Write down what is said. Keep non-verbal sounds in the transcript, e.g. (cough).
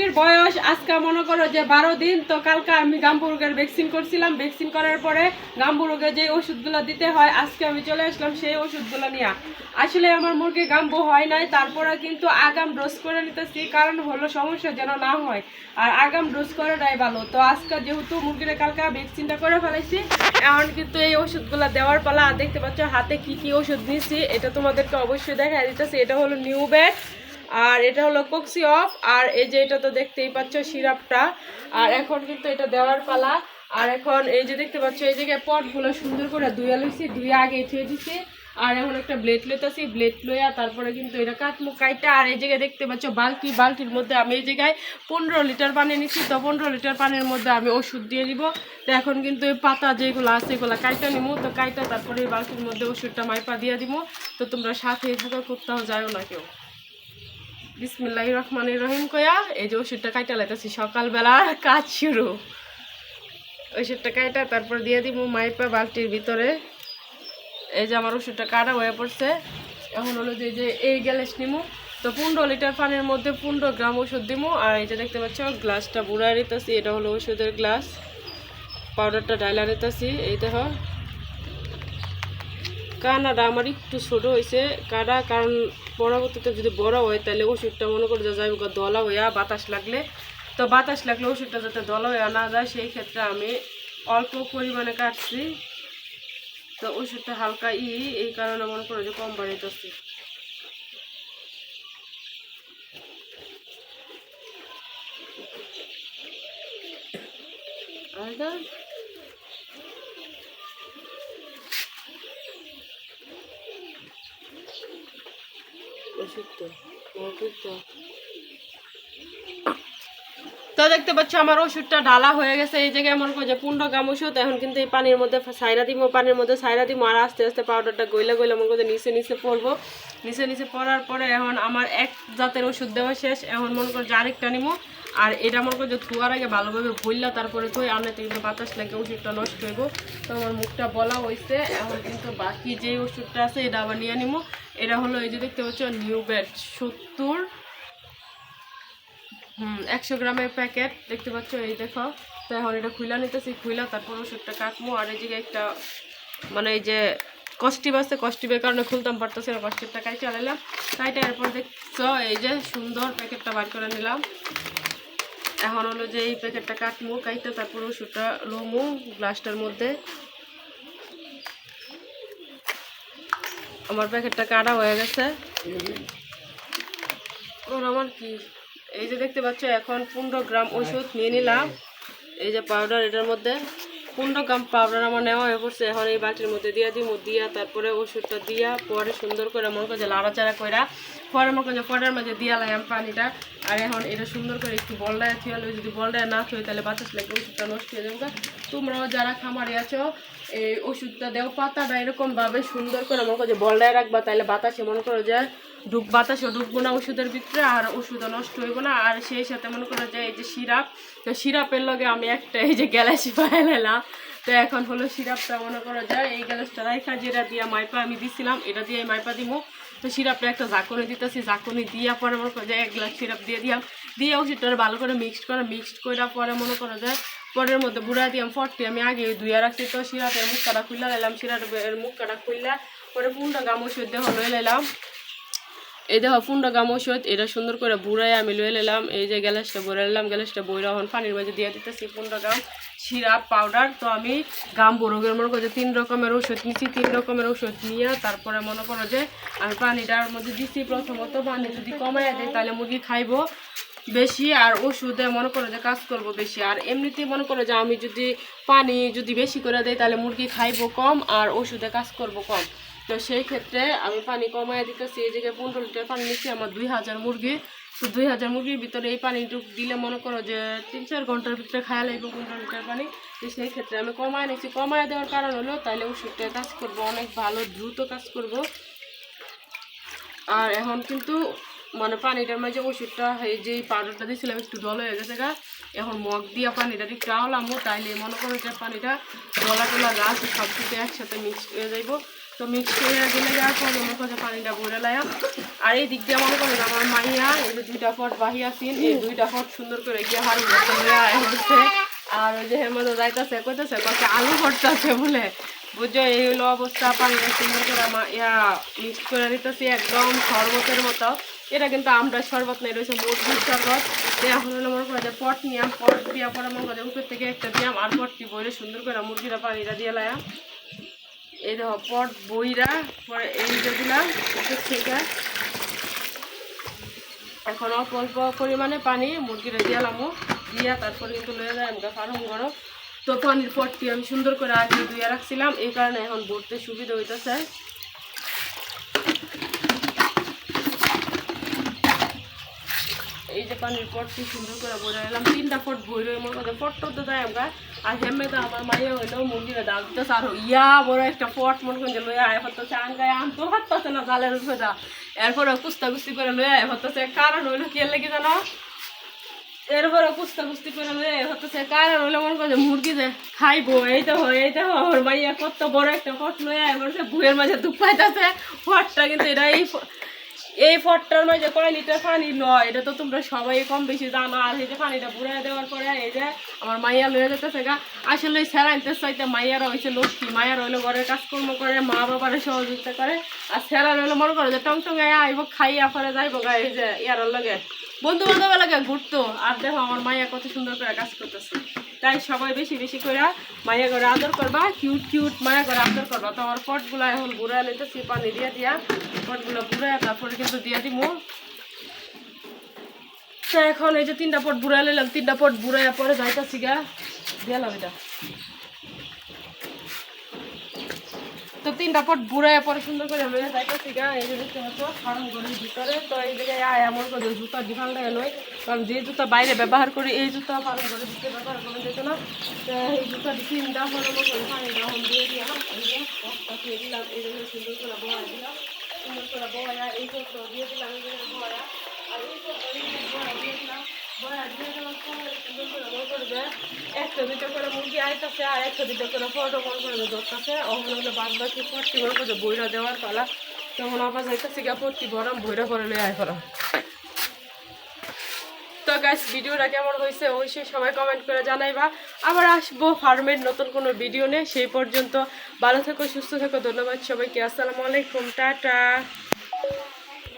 মুরগির বয়স, আজকে মনে করো যে বারো দিন, তো কালকে আমি গাম্বু রোগের ভ্যাকসিন করছিলাম। ভ্যাকসিন করার পরে গাম্বু রোগে যে ওষুধগুলো দিতে হয়, আজকে আমি চলে আসলাম সেই ওষুধগুলো নিয়ে। আসলে আমার মুরগি গাম্বু হয় নাই তারপরে কিন্তু আগাম ডোজ করে নিতেছি, কারণ হলো সমস্যা যেন না হয়। আর আগাম ডোজ করাটাই ভালো। তো আজকে যেহেতু মুরগির কালকে ভ্যাকসিনটা করে ফেলাইছি, এখন কিন্তু এই ওষুধগুলো দেওয়ার পালা দেখতে পাচ্ছ হাতে কি কি ওষুধ নিয়েছি, এটা তোমাদেরকে অবশ্যই দেখা দিতেছে। এটা হলো নিউ ব্যাগ আর এটা হলো কক্সি অফ আর এই যে এটা তো দেখতেই পাচ্ছ সিরাপটা। আর এখন কিন্তু এটা দেওয়ার পালা। আর এখন এই যে দেখতে পাচ্ছ, এই জায়গায় পটগুলো সুন্দর করে ধুয়ে লইছি, ধুয়ে আগে থুয়ে দিছি। আর এখন একটা ব্লেড লইতেছি ব্লেড লইয়া তারপরে কিন্তু এটা কাটমু কাইটা। আর এই জায়গায় দেখতে পাচ্ছ, বালতি, বালতির মধ্যে আমি এই জায়গায় পনেরো লিটার পানি নিচ্ছি তো পনেরো লিটার পানির মধ্যে আমি ওষুধ দিয়ে দিব। তো এখন কিন্তু এই পাতা যেগুলো আছে, এগুলো কাইটা নিবো তো কাইটা তারপরে এই বালতির মধ্যে ওষুধটা মাইপা দিয়ে দিব তো তোমরা সাথে থাকা, কোথাও যাও না কেউ। বিসমিল্লাহ রহমান রহিম কয়া। এই যে ওষুধটা কাইটা লাইতেছি, সকালবেলা কাজ শুরু। ওষুধটা কাইটা তারপর দিয়ে দিব মাইপা বালতির ভিতরে। এই যে আমার ওষুধটা কাটা হয়ে পড়ছে। এখন হলো যে যে এই গ্যালাস নিমু। তো পনেরো লিটার পানির মধ্যে পনেরো গ্রাম ওষুধ দিমু। আর এই যে দেখতে পাচ্ছ, গ্লাসটা বুড়ায় নিতেছি এটা হলো ওষুধের গ্লাস। পাউডারটা ডাইলা নিতেছি এই দেখো। কানাটা আমার একটু ছোট হয়েছে কাটা কারণ পরবর্তীতে যদি বড় হয়, তাহলে ওষুধটা মনে করে যে যাই দলা হইয়া বাতাস লাগলে, তো বাতাস লাগলে ওষুধটা যাতে দলা হইয়া না যায়, সেই ক্ষেত্রে আমি অল্প পরিমাণে কাটছি। তো ওষুধটা হালকা ই, এই কারণে মনে করো যে কম বাড়াইতেছি আলাদা তো দেখতে পাচ্ছ আমার ওষুধটা ডালা হয়ে গেছে, এই জায়গায় মনে করো যে পনেরো গ্রাম ওষুধ, এখন কিন্তু এই পানির মধ্যে সাইরা দিব, পানির মধ্যে সাইরা দিব, আর আস্তে আস্তে পাউডারটা গইলে গইলা মনে করছে নিচে নিচে পড়ব। নিচে নিচে পড়ার পরে এখন আমার এক জাতের ওষুধ দেওয়া শেষ, এখন মনে করো যে আরেকটা নিবো। আর এটা মনে করো যে ধোয়ার আগে ভালোভাবে ভুললা তারপরে তো আনাতে কিন্তু বাতাস লাগে, ওষুধটা নষ্ট হইব তো আমার মুখটা বলা হয়েছে এখন কিন্তু বাকি যে ওষুধটা আছে, এটা আবার নিয়ে নিবো। এটা হলো এই যে দেখতে পাচ্ছ নিউ বেড সত্তর। হুম, একশো গ্রামের প্যাকেট, দেখতে পাচ্ছ, এই দেখো। তো এখন এটা খুইলা নিতেছি, খুইলা তারপর ওষুধটা কাটবো আর এই জায়গায় একটা মানে এই যে কস্টিপ আছে কস্টিপের কারণে খুলতাম, পারতেছি না কস্টিপটা কাইটে আলাইলাম কাইটে এরপর দেখছ, এই যে সুন্দর প্যাকেটটা বার করে নিলাম। এখন হলো যে এই প্যাকেটটা কাটবো কাইতে তারপর ওষুধটা লমু, গ্লাসটার মধ্যে। আমার প্যাকেটটা কাটা হয়ে গেছে। ওর আমার কি? এই যে দেখতে পাচ্ছ, এখন পনেরো গ্রাম ওষুধ নিয়ে নিলাম। এই যে পাউডার এটার মধ্যে। পনেরো গ্রাম পাউডার আমার নেওয়া হয়ে পড়ছে। এখন এই বাটির মধ্যে দিয়া দিব দিয়া তারপরে ওষুধটা দিয়া পরে সুন্দর করে মনে করছে লাড়াচাড়া কইরা পরে মনে করছে পরের মাঝে দিয়া লাগাম পানিটা। আর এখন এটা সুন্দর করে একটু বলডায় থুয়ালে যদি বলডায় না থুয়ে তাহলে বাতাস লাগবে, ওষুধটা নষ্ট হয়ে যাবে। তোমরাও যারা খামারে আছো, এই ওষুধটা দেও, পাতাটা এরকমভাবে সুন্দর করে মনে করো যে বলডায় রাখবা, তাহলে বাতাসে মনে করো যে ডুব বাতাসে ঢুকবো না ওষুধের ভিতরে আর ওষুধও নষ্ট হইব না। আর সেই সাথে মনে করো যে এই যে সিরাপ, তো সিরাপের লগে আমি একটা এই যে গ্যালাসি পাইলাম (laughs) তো এখন হলো সিরাপটা মনে করো যায় এই গ্যালাসটা রাইখা, যেটা দিয়া মাইপা আমি দিছিলাম, এটা দিয়ে মাইপা দিব তো সিরাপটা একটা জাকনি দিতেছি জাকনি দিয়া পরে মনে করো যায় এক গ্লাস সিরাপ দিয়ে দিলাম। দিয়ে ওষুধটা ভালো করে মিক্সড করে মিক্সড করে পরে মনে করো যায় পরের মধ্যে বুড়া দিয়াম ফটটি আমি আগে ধুয়ে রাখছি। তো সিরাপের মুখ মুখটা খুললা লাইলাম সিরাপের মুখটা খুললা পরে পুনটা গাম ওষুধ দেহ লাইলাম এই দেখো পুন্ডা গাম ওষুধ এটা সুন্দর করে বুড়াই আমি লয়ে নিলাম এই যে গ্যালাসটা বলে নিলাম গ্যালাসটা বইরা এখন পানির মাঝে দিয়ে দিতেছি পুন্ডা গাম, সিরাপ পাউডার তো আমি গাম বরগের মনে করো যে তিন রকমের ওষুধ নিচ্ছি তিন রকমের ওষুধ নিয়ে তারপরে মনে করো যে আমি পানিটার মধ্যে দিচ্ছি প্রথমত। পানি যদি কমাইয়া দেয় তাহলে মুরগি খাইবো বেশি আর ওষুধে মনে করো যে কাজ করব বেশি। আর এমনিতেই মনে করো যে আমি যদি পানি যদি বেশি করে দেয় তাহলে মুরগি খাইবো কম আর ওষুধে কাজ করব কম। তো সেই ক্ষেত্রে আমি পানি কমায় দিতেছি, এই জায়গায় পনেরো লিটার পানি নিচ্ছি, আমার দুই হাজার মুরগি। তো দুই হাজার মুরগির ভিতরে এই পানিটুক দিলে মনে করো যে তিন চার ঘণ্টার ভিতরে খাওয়া লাগবে পনেরো লিটার পানি। তো সেই ক্ষেত্রে আমি কমায় নিচ্ছি। কমায় দেওয়ার কারণ হলো তাহলে ওষুধটা কাজ করব, অনেক ভালো, দ্রুত কাজ করব। আর এখন কিন্তু মানে পানিটার মাঝে ওষুধটা এই যে পাউডারটা দিয়েছিলাম একটু জল হয়ে গেছে গা। এখন মগ দিয়া পানিটা একটু আওলামো, তাইলে মনে করো যে পানিটা গলা টলা গাছ সব কিছু একসাথে মিক্স হয়ে যাইব। তো মিক্স করে দিলে যাওয়ার পর মনে করছে পানিটা ভরে লাইম আর এই দিক দিয়ে মনে করেন আমার মাইয়া, এই যে দুইটা ফট বাহি আছেন এই দুইটা ফট সুন্দর করে গিয়ে হাড়ি হচ্ছে। আর ওই যে হেমন্ত যাইতেছে, কইতেছে কচ্ছে আলু ভরতেছে বলে। বুঝছ, এই হলো অবস্থা, পানিটা সুন্দর করে ইয়া মিক্স করে দিতেছি একদম শরবতের মতো। এটা কিন্তু আমরা শরবত নেই, রয়েছে মুরগির শরবত। এখন হলো মনে করে যে পট নিয়াম, পট দিয়া পরে মনে করে উপর থেকে একটা দিয়াম আর পটটি বইলে সুন্দর করে মুরগিরা পানিটা দিয়ে লাইম এই দেখো পট বইরা, পরে এই যেগুলা থেকে এখন অল্প অল্প পরিমাণে পানি মুরগিটা নামো দিয়া তারপরে কিন্তু লয়ে যায় আমাকে ফার্ম করো তো পানির পটটি আমি সুন্দর করে আগে ধুয়ে রাখছিলাম, এই কারণে এখন ভরতে সুবিধা হইতেছে। পানির পটটি সুন্দর করে ভরে এলাম তিনটা ফট ভরে আমার কাছে ফটটা তো দেয় আমরা। আর হেমে তো আমার মাইয়া হইল মুরগিরা ডাল আর ইয়া বড় একটা ফট মনে করেন যে লইয়া আয় হতেছে আঙ্গায় আম তো হাত পাচ্ছে না জালের উপরে। এরপরে কুস্তা কুস্তি করে লইয়া আয় হতেছে কারণ হইল কি লেগে জানো? এরপরে কুস্তা কুস্তি করে লইয়া হতেছে কারণ হইল মনে করে মুরগি যে খাইবো, এই তো হয় এই তো হয় ওর মাইয়া কত বড় একটা ফট লইয়া আয় বলছে বুয়ের মাঝে দুঃখ পাইতেছে ফটটা কিন্তু এটা এই এই ফটটার মধ্যে কয় লিটার পানি লয় এটা তো তোমরা সবাই কম বেশি জানো। আর এই যে পানিটা বুড়াই দেওয়ার পরে এই যে আমার মাইয়া লয়ে যেতেছে গা। আসলে স্যারাইতে চাইতে মাইয়ারা হয়েছে লক্ষ্মী মায়ের হইল ঘরের কাজকর্ম করে, মা বাবার সহযোগিতা করে। আর সেরা হইল মনে করে যে টং টং আইব, খাইয়া পরে যাইব গা এই যে ইয়ার লগে। বন্ধু বান্ধব লাগে ঘুরতো। আর দেখো, আমার মাইয়া কত সুন্দর করে কাজ করতেছে। তাই সবাই বেশি বেশি করে মায়া করে আদর করবা কিউট কিউট মায়া করে আদর করবা। তো আমার পটগুলো এখন ঘুরা নিতেছি পানি দিয়া দিয়া পটগুলো ঘুরে তারপরে কিন্তু দিয়া দিমু। তো এখন এই যে তিনটা পট বুড়া নিলাম তিনটা পট বুড়াই পরে যাইতাছি গা। দিলাম এটা। তো তিনটা পট বুড়াই পরে সুন্দর করে লয়ে যাইতাছি গা এই যে দেখতে ভিতরে। তো এই জায়গায় আয়, এমন করে জুতা ডিফাল্টা এলোই কারণ যে জুতা বাইরে ব্যবহার করি, এই জুতা ফার্ম গলির ভিতরে ব্যবহার করা যেত না। এই জুতা তিনটা ফলো করে দিয়ে দিলাম, এই যে বস্তা দিয়ে দিলাম, এই জন্য সুন্দর করে বয়া দিলাম। সুন্দর করে বয়া এই চক্র দিয়ে দিলাম, এই জন্য বয়া আর এই চক্র বয়া দিয়ে দিলাম বয়া দিয়ে দিলাম পরে সুন্দর করে মনে করবে বইরা দেওয়ার তখন আবার করে তো গাইস ভিডিওটা কেমন হয়েছে অবশ্যই সবাই কমেন্ট করে জানাইবা। আবার আসব ফার্মের নতুন কোনো ভিডিও নিয়ে। সেই পর্যন্ত ভালো থেকো, সুস্থ থেকো, ধন্যবাদ সবাইকে। আসসালামু আলাইকুম, টাটা।